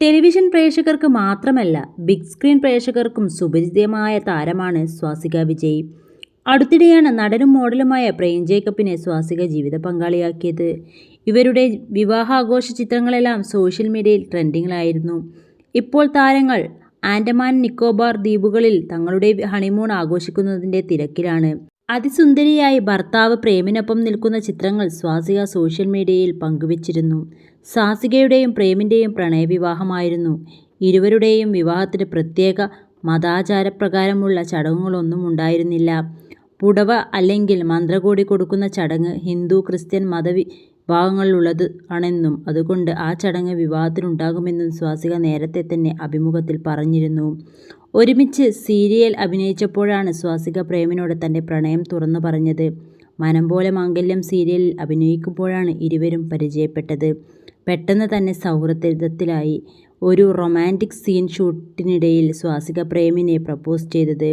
Television പ്രേക്ഷകർക്ക് മാത്രമല്ല big screen പ്രേക്ഷകർക്കും സുപരിചിതമായ താരമാണ് സ്വാസിക വിജയ്. അടുത്തിടെയാണ് നടനും മോഡലുമായ പ്രേം ജേക്കബിനെ സ്വാസിക ജീവിത പങ്കാളിയാക്കിയത്. ഇവരുടെ വിവാഹാഘോഷ ചിത്രങ്ങളെല്ലാം സോഷ്യൽ മീഡിയയിൽ ട്രെൻഡിങ്ങിലായിരുന്നു. ഇപ്പോൾ താരങ്ങൾ ആൻഡമാൻ നിക്കോബാർ ദ്വീപുകളിൽ തങ്ങളുടെ ഹണിമൂൺ ആഘോഷിക്കുന്നതിന്റെ തിരക്കിലാണ്. അതിസുന്ദരിയായി ഭർത്താവ് പ്രേമിനൊപ്പം നിൽക്കുന്ന ചിത്രങ്ങൾ സ്വാസിക സോഷ്യൽ മീഡിയയിൽ പങ്കുവച്ചിരുന്നു. സ്വാസികയുടെയും പ്രേമിന്റെയും പ്രണയവിവാഹമായിരുന്നു. ഇരുവരുടെയും വിവാഹത്തിന് പ്രത്യേക മതാചാരപ്രകാരമുള്ള ചടങ്ങുകളൊന്നും ഉണ്ടായിരുന്നില്ല. പുടവ അല്ലെങ്കിൽ മന്ത്രകോടി കൊടുക്കുന്ന ചടങ്ങ് ഹിന്ദു ക്രിസ്ത്യൻ മതവിഭാഗങ്ങളിലുള്ളത് ആണെന്നും അതുകൊണ്ട് ആ ചടങ്ങ് വിവാഹത്തിനുണ്ടാകുമെന്നും സ്വാസിക നേരത്തെ തന്നെ അഭിമുഖത്തിൽ പറഞ്ഞിരുന്നു. ഒരുമിച്ച് സീരിയൽ അഭിനയിച്ചപ്പോഴാണ് സ്വാസിക പ്രേമിനോട് തന്റെ പ്രണയം തുറന്നു പറഞ്ഞത്. മനം പോലെ മാംഗല്യം സീരിയലിൽ അഭിനയിക്കുമ്പോഴാണ് ഇരുവരും പരിചയപ്പെട്ടത്. പെട്ടെന്ന് തന്നെ സൗഹൃദത്തിലായി. ഒരു റൊമാന്റിക് സീൻ ഷൂട്ടിനിടയിൽ സ്വാസിക പ്രേമിനെ പ്രപ്പോസ് ചെയ്തത്.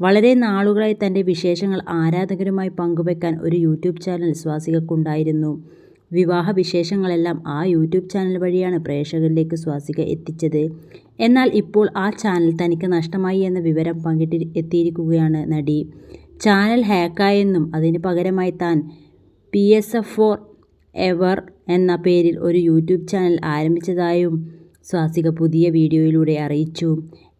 വളരെ നാളുകളായി തന്റെ വിശേഷങ്ങൾ ആരാധകരുമായി പങ്കുവെക്കാൻ ഒരു യൂട്യൂബ് ചാനൽ സ്വാസികക്കുണ്ടായിരുന്നു. വിവാഹ വിശേഷങ്ങളെല്ലാം ആ യൂട്യൂബ് ചാനൽ വഴിയാണ് പ്രേക്ഷകരിലേക്ക് സ്വാസിക എത്തിച്ചത്. എന്നാൽ ഇപ്പോൾ ആ ചാനൽ തനിക്ക് നഷ്ടമായി എന്ന വിവരം പങ്കിട്ട് എത്തിയിരിക്കുകയാണ് നടി. ചാനൽ ഹാക്കായെന്നും അതിന് പകരമായി താൻ P S F forever എന്ന പേരിൽ ഒരു യൂട്യൂബ് ചാനൽ ആരംഭിച്ചതായും സ്വാസിക പുതിയ വീഡിയോയിലൂടെ അറിയിച്ചു.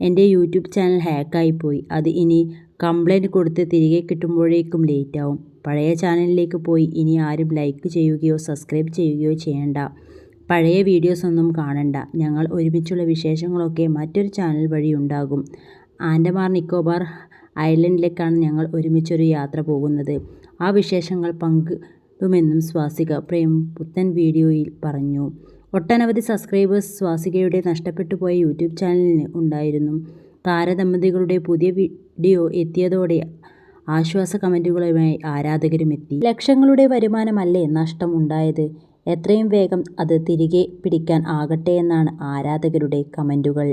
എന്റെ യൂട്യൂബ് ചാനൽ ഹാക്കായിപ്പോയി. അത് ഇനി കംപ്ലൈന്റ് കൊടുത്ത് തിരികെ കിട്ടുമ്പോഴേക്കും ലേറ്റാവും. പഴയ ചാനലിലേക്ക് പോയി ഇനി ആരും ലൈക്ക് ചെയ്യുകയോ സബ്സ്ക്രൈബ് ചെയ്യുകയോ ചെയ്യണ്ട. പഴയ വീഡിയോസ് ഒന്നും കാണണ്ട. ഞങ്ങൾ ഒരുമിച്ചുള്ള വിശേഷങ്ങളൊക്കെ മറ്റൊരു ചാനൽ വഴി ഉണ്ടാകും. ആൻഡമാർ നിക്കോബാർ ഐലൻഡിലേക്കാണ് ഞങ്ങൾ ഒരുമിച്ചൊരു യാത്ര പോകുന്നത്. ആ വിശേഷങ്ങൾ പങ്കിടുമെന്നും സ്വാസിക പ്രേം പുത്തൻ വീഡിയോയിൽ പറഞ്ഞു. ഒട്ടനവധി സബ്സ്ക്രൈബേഴ്സ് സ്വാസികയുടെ നഷ്ടപ്പെട്ടു പോയ യൂട്യൂബ് ചാനലിന് ഉണ്ടായിരുന്നു. താരദമ്പതികളുടെ പുതിയ വീഡിയോ എത്തിയതോടെ ആശ്വാസ കമന്റുകളുമായി ആരാധകരും എത്തി ലക്ഷങ്ങളുടെ വരുമാനമല്ലേ നഷ്ടം ഉണ്ടായത്? എത്രയും വേഗം അത് തിരികെ പിടിക്കാൻ ആകട്ടെ എന്നാണ് ആരാധകരുടെ കമന്റുകൾ